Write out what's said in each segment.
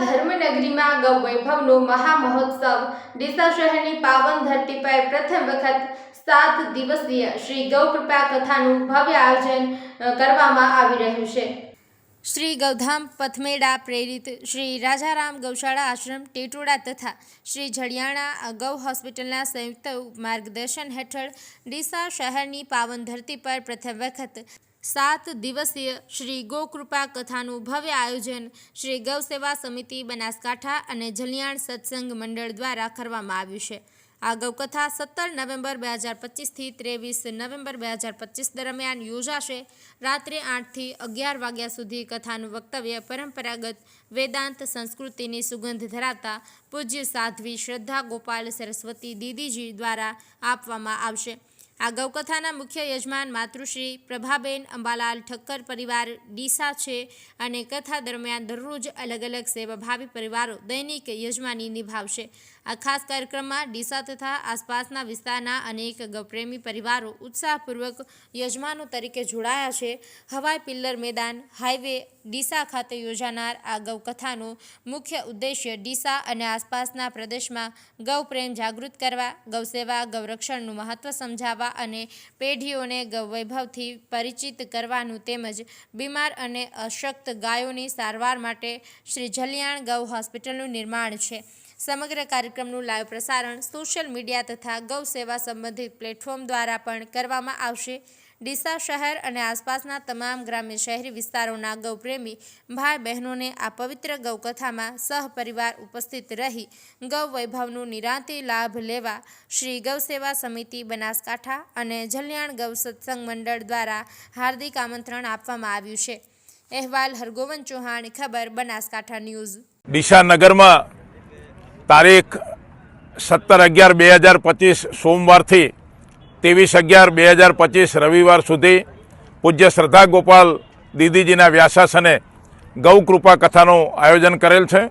ધર્મનગરીમાં ગૌ મહામહોત્સવ. ડીસા શહેરની પાવન ધરતી પર પ્રથમ વખત સાત દિવસીય શ્રી ગૌકૃપા કથાનું ભવ્ય આયોજન કરવામાં આવી રહ્યું છે. શ્રી ગૌધામ પથમેડા પ્રેરિત શ્રી રાજારામ ગૌશાળા આશ્રમ ટેટોડા તથા શ્રી જડિયાણા ગૌ હોસ્પિટલના સંયુક્ત માર્ગદર્શન હેઠળ ડીસા શહેરની પાવન ધરતી પર પ્રથમ વખત સાત દિવસીય શ્રી ગોકૃપા કથાનું ભવ્ય આયોજન શ્રી ગૌ સેવા સમિતિ બનાસકાંઠા અને જલિયાણ સત્સંગ મંડળ દ્વારા કરવામાં આવ્યું છે. આ ગૌકથા સત્તર નવેમ્બર બે હજાર પચીસથી ત્રેવીસ નવેમ્બર બે હજાર પચીસ દરમિયાન યોજાશે. રાત્રે આઠથી અગિયાર વાગ્યા સુધી કથાનું વક્તવ્ય પરંપરાગત વેદાંત સંસ્કૃતિની સુગંધ ધરાવતા પૂજ્ય સાધ્વી શ્રદ્ધા ગોપાલ સરસ્વતી દીદીજી દ્વારા આપવામાં આવશે. આ ગૌકથાના મુખ્ય યજમાન માતૃશ્રી પ્રભાબેન અંબાલાલ ઠક્કર પરિવાર ડીસા છે અને કથા દરમિયાન દરરોજ અલગ અલગ સેવાભાવી પરિવારો દૈનિક યજમાની નિભાવશે. આ ખાસ કાર્યક્રમમાં ડીસા તથા આસપાસના વિસ્તારના અનેક ગૌપ્રેમી પરિવારો ઉત્સાહપૂર્વક યજમાનો તરીકે જોડાયા છે. હવાઈ પિલ્લર મેદાન, હાઈવે ડીસા ખાતે યોજાનાર આ ગૌકથાનો મુખ્ય ઉદ્દેશ્ય ડીસા અને આસપાસના પ્રદેશમાં ગૌપ્રેમ જાગૃત કરવા, ગૌસેવા, ગૌરક્ષણનું મહત્ત્વ સમજાવવા અને પેઢીઓને ગૌવૈભવથી પરિચિત કરવાનું તેમજ બીમાર અને અશક્ત ગાયોની સારવાર માટે શ્રી જલિયાણ ગૌ હોસ્પિટલનું નિર્માણ છે. સમગ્ર કાર્યક્રમનું લાઈવ પ્રસારણ સોશિયલ મીડિયા તથા ગૌ સેવા સંબંધિત પ્લેટફોર્મ દ્વારા પણ કરવામાં આવશે. ડીસા શહેર અને આસપાસના તમામ ગ્રામ્ય શહેરી વિસ્તારોના ગૌપ્રેમી ભાઈ બહેનોને આ પવિત્ર ગૌકથામાં સહપરિવાર ઉપસ્થિત રહી ગૌ વૈભવનું નિરાંતે લાભ લેવા શ્રી ગૌસેવા સમિતિ બનાસકાંઠા અને જલ્યાણ ગૌ સત્સંગ મંડળ દ્વારા હાર્દિક આમંત્રણ આપવામાં આવ્યું છે. અહેવાલ હરગોવન ચૌહાણ, ખબર, બનાસકાંઠા ન્યૂઝ. ડીસા નગરમાં તારીખ સત્તર અગિયાર બે હજાર પચીસ સોમવારથી ત્રેવીસ અગિયાર બે હજાર પચીસ રવિવાર સુધી પૂજ્ય શ્રદ્ધા ગોપાલ દીદીજીના વ્યાસાસને ગૌ કૃપા કથાનું આયોજન કરેલ છે.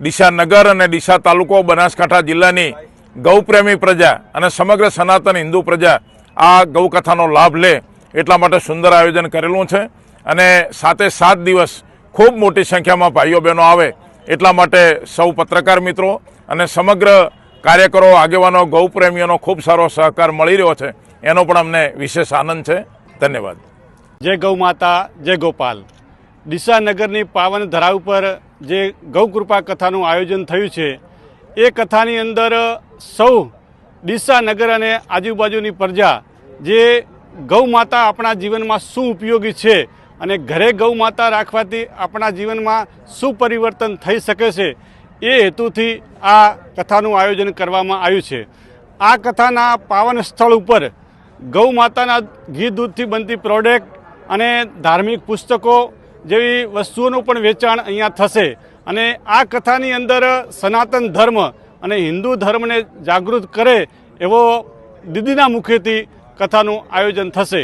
ડીસા નગર અને ડીસા તાલુકો બનાસકાંઠા જિલ્લાની ગૌપ્રેમી પ્રજા અને સમગ્ર સનાતન હિન્દુ પ્રજા આ ગૌ કથાનો લાભ લે એટલા માટે સુંદર આયોજન કરેલું છે અને સાતે સાત દિવસ ખૂબ મોટી સંખ્યામાં ભાઈઓ બહેનો આવે એટલા માટે સૌ પત્રકાર મિત્રો અને સમગ્ર કાર્યકરો, આગેવાનો, ગૌપ્રેમીઓનો ખૂબ સારો સહકાર મળી રહ્યો છે. એનો પણ અમને વિશેષ આનંદ છે. ધન્યવાદ. જય ગૌ માતા જય ગોપાલ. ડીસાનગરની પાવન ધરા ઉપર જે ગૌ કૃપા કથાનું આયોજન થયું છે, એ કથાની અંદર સૌ ડીસાનગર અને આજુબાજુની પ્રજા જે ગૌ માતા આપણા જીવનમાં શું ઉપયોગી છે અને ઘરે ગૌ માતા રાખવાથી આપણા જીવનમાં શું પરિવર્તન થઈ શકે છે એ હેતુથી આ કથાનું આયોજન કરવામાં આવ્યું છે. આ કથાના પાવન સ્થળ ઉપર ગૌ માતાના ઘી દૂધથી બનતી પ્રોડક્ટ અને ધાર્મિક પુસ્તકો જેવી વસ્તુઓનું પણ વેચાણ અહીંયા થશે. અને આ કથાની અંદર સનાતન ધર્મ અને હિન્દુ ધર્મને જાગૃત કરે એવો દીદીના મુખેથી કથાનું આયોજન થશે.